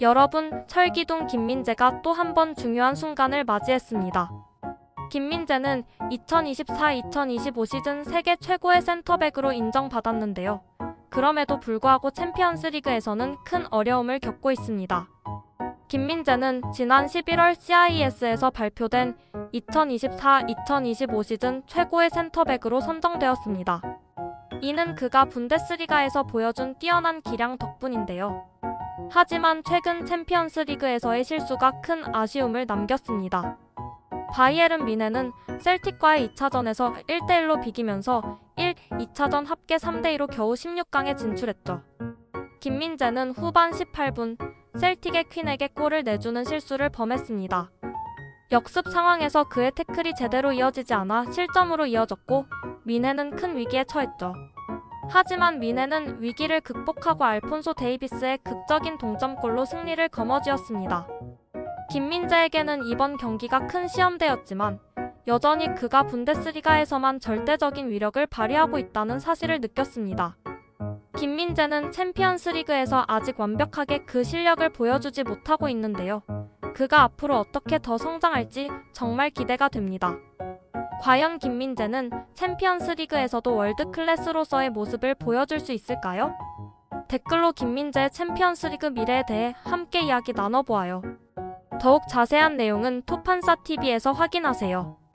여러분, 철기둥 김민재가 또 한 번 중요한 순간을 맞이했습니다. 김민재는 2024-2025 시즌 세계 최고의 센터백으로 인정받았는데요. 그럼에도 불구하고 챔피언스 리그에서는 큰 어려움을 겪고 있습니다. 김민재는 지난 11월 CIS에서 발표된 2024-2025 시즌 최고의 센터백으로 선정되었습니다. 이는 그가 분데스리가에서 보여준 뛰어난 기량 덕분인데요. 하지만 최근 챔피언스 리그에서의 실수가 큰 아쉬움을 남겼습니다. 바이에른 미네는 셀틱과의 2차전에서 1대1로 비기면서 1, 2차전 합계 3대2로 겨우 16강에 진출했죠. 김민재는 후반 18분 셀틱의 퀸에게 골을 내주는 실수를 범했습니다. 역습 상황에서 그의 태클이 제대로 이어지지 않아 실점으로 이어졌고 미네는 큰 위기에 처했죠. 하지만 미네는 위기를 극복하고 알폰소 데이비스의 극적인 동점골로 승리를 거머쥐었습니다. 김민재에게는 이번 경기가 큰 시험대였지만 여전히 그가 분데스리가에서만 절대적인 위력을 발휘하고 있다는 사실을 느꼈습니다. 김민재는 챔피언스 리그에서 아직 완벽하게 그 실력을 보여주지 못하고 있는데요. 그가 앞으로 어떻게 더 성장할지 정말 기대가 됩니다. 과연 김민재는 챔피언스 리그에서도 월드 클래스로서의 모습을 보여줄 수 있을까요? 댓글로 김민재의 챔피언스 리그 미래에 대해 함께 이야기 나눠보아요. 더욱 자세한 내용은 토판사 TV에서 확인하세요.